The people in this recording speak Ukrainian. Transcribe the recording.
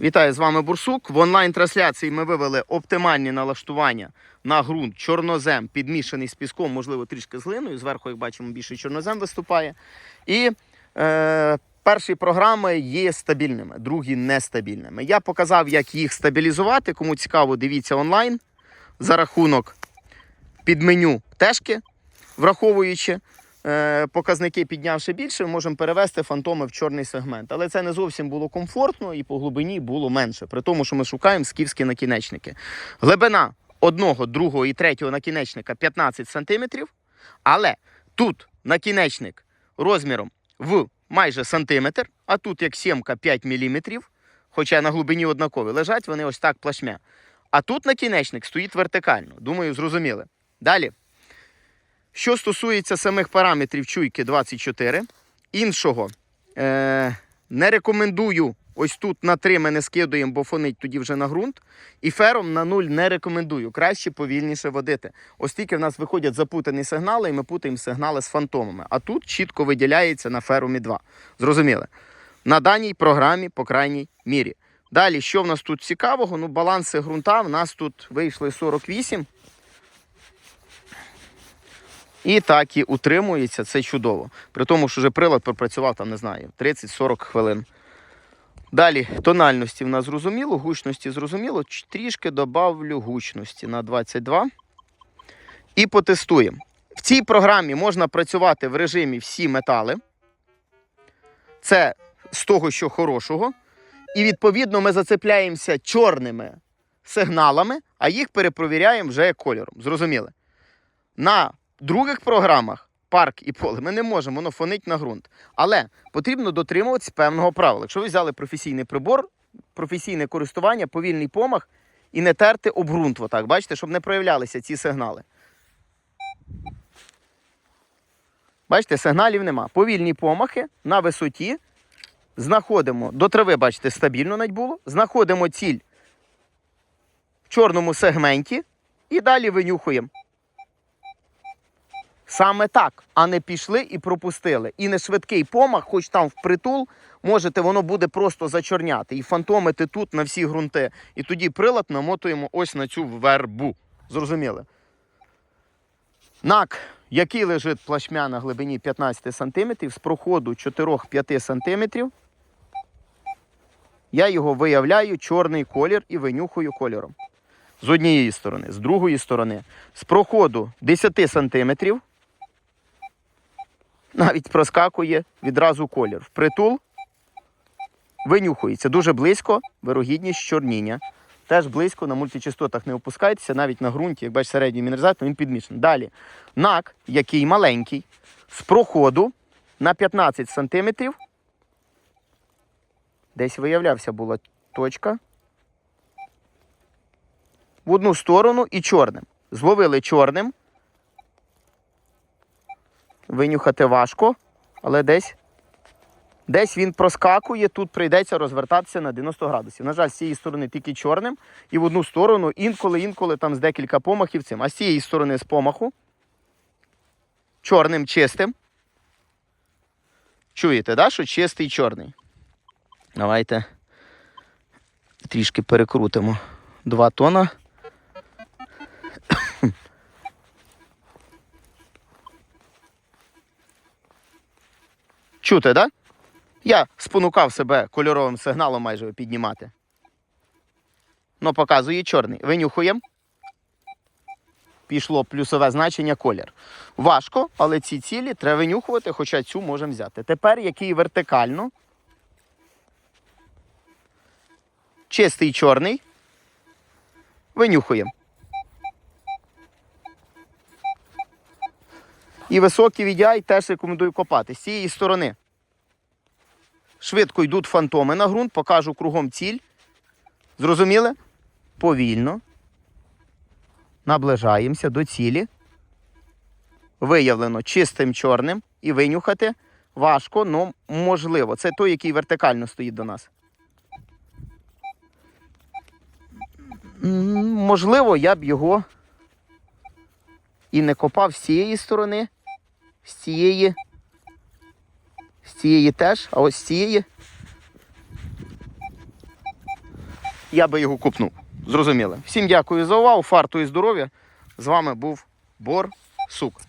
Вітаю з вами Бурсук. В онлайн-трансляції ми вивели оптимальні налаштування на ґрунт чорнозем, підмішаний з піском, можливо, трішки з глиною. Зверху, як бачимо, більше чорнозем виступає. І е, перші програми є стабільними, другі нестабільними. Я показав, як їх стабілізувати. Кому цікаво, дивіться онлайн за рахунок підменю тежки, враховуючи. Е, Показники піднявши більше, ми можемо перевести фантоми в чорний сегмент. Але це не зовсім було комфортно і по глибині було менше, при тому, що ми шукаємо скіфські накінечники. Глибина одного, другого і третього накінечника 15 см, але тут накінечник розміром в майже сантиметр, а тут як сімка 5 мм, хоча на глибині однакові, лежать вони ось так плашмя. А тут накінечник стоїть вертикально. Думаю, зрозуміли. Далі. Що стосується самих параметрів чуйки 24, іншого е, не рекомендую. Ось тут на 3 ми не скидуємо, бо фонить тоді вже на ґрунт. І фером на 0 не рекомендую. Краще повільніше водити. Ось тільки в нас виходять запутані сигнали, і ми путаємо сигнали з фантомами. А тут чітко виділяється на ферумі 2. Зрозуміли? На даній програмі, по крайній мірі. Далі, що в нас тут цікавого? Ну, баланси ґрунта в нас тут вийшли 48. І так і утримується, це чудово. При тому, що вже прилад пропрацював там, не знаю, 30-40 хвилин. Далі тональності в нас зрозуміло, гучності зрозуміло. Трішки добавлю гучності на 22. І потестуємо. В цій програмі можна працювати в режимі всі метали. Це з того, що хорошого. І відповідно ми зацепляємося чорними сигналами, а їх перепровіряємо вже кольором. Зрозуміли? На других програмах парк і поле ми не можемо, воно фонить на ґрунт. Але потрібно дотримуватися певного правила. Якщо ви взяли професійний прибор, професійне користування, повільний помах і не терти об ґрунт, отак, бачите, щоб не проявлялися ці сигнали. Бачите, сигналів нема. Повільні помахи на висоті. Знаходимо до трави, бачите, стабільно навіть було. Знаходимо ціль в чорному сегменті і далі винюхуємо. Саме так, а не пішли і пропустили. І не швидкий помах, хоч там впритул, можете, воно буде просто зачорняти і фантомити тут на всі ґрунти. І тоді прилад намотуємо ось на цю вербу. Зрозуміли? Нак, який лежить плашмя на глибині 15 см, з проходу 4-5 см, я його виявляю чорний колір і винюхую кольором. З однієї сторони, з другої сторони, з проходу 10 см, навіть проскакує відразу колір. Впритул винюхується дуже близько, вирогідність чорніння. Теж близько на мультичастотах не опускайтеся, навіть на ґрунті, як бачите, середній мінералізатор, він підмішаний. Далі нак, який маленький, з проходу на 15 см. Десь виявлявся була точка. В одну сторону і чорним. Зловили чорним. Винюхати важко, але десь. Десь він проскакує, тут прийдеться розвертатися на 90 градусів. На жаль, з цієї сторони тільки чорним, і в одну сторону інколи, інколи там з декілька помахів цим. А з цієї сторони з помаху. Чорним чистим. Чуєте, да, що чистий чорний? Давайте трішки перекрутимо. Два тона. Чути, да? Я спонукав себе кольоровим сигналом майже піднімати. Ну, показує чорний. Винюхуємо. Пішло плюсове значення колір. Важко, але ці цілі треба винюхувати, хоча цю можемо взяти. Тепер який вертикально. Чистий чорний. Винюхуємо. І високий VDI теж рекомендую копати. З цієї сторони. Швидко йдуть фантоми на ґрунт, покажу кругом ціль. Зрозуміли? Повільно. Наближаємося до цілі. Виявлено чистим чорним і винюхати важко, але можливо. Це той, який вертикально стоїть до нас. Можливо, я б його і не копав з цієї сторони, з цієї, цієї теж, а ось цієї я би його купнув. Зрозуміли. Всім дякую за увагу, фарту і здоров'я. З вами був Бор Сук.